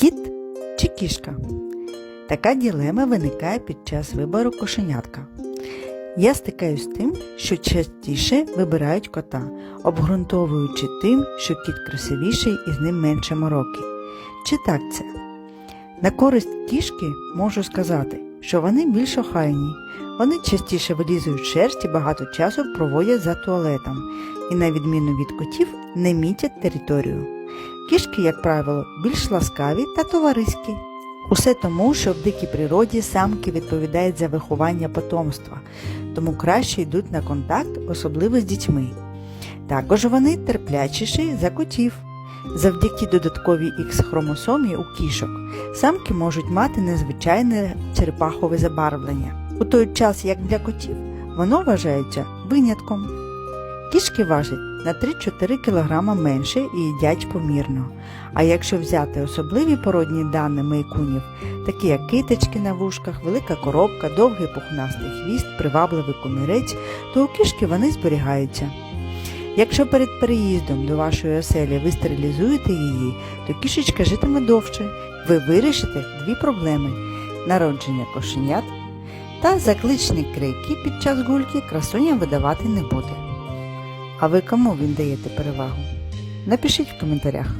Кіт чи кішка? Така ділема виникає під час вибору кошенятка. Я стикаюсь з тим, що частіше вибирають кота, обґрунтовуючи тим, що кіт красивіший і з ним менше мороки. Чи так це? На користь кішки можу сказати, що вони більш охайні. Вони частіше вилізують шерсть і багато часу проводять за туалетом і, на відміну від котів, не мітять територію. Кішки, як правило, більш ласкаві та товариські. Усе тому, що в дикій природі самки відповідають за виховання потомства, тому краще йдуть на контакт, особливо з дітьми. Також вони терплячіші за котів. Завдяки додатковій Х-хромосомі у кішок самки можуть мати незвичайне черепахове забарвлення, у той час як для котів воно вважається винятком. Кішки важать на 3-4 кг менше і їдять помірно. А якщо взяти особливі породні дані мейкунів, такі як киточки на вушках, велика коробка, довгий пухнастий хвіст, привабливий комірець, то у кішки вони зберігаються. Якщо перед переїздом до вашої оселі ви стерилізуєте її, то кішечка житиме довше. Ви вирішите дві проблеми народження кошенят та закличні крики під час гульки красуня видавати не буде. А ви кому він даєте перевагу? Напишіть в коментарях.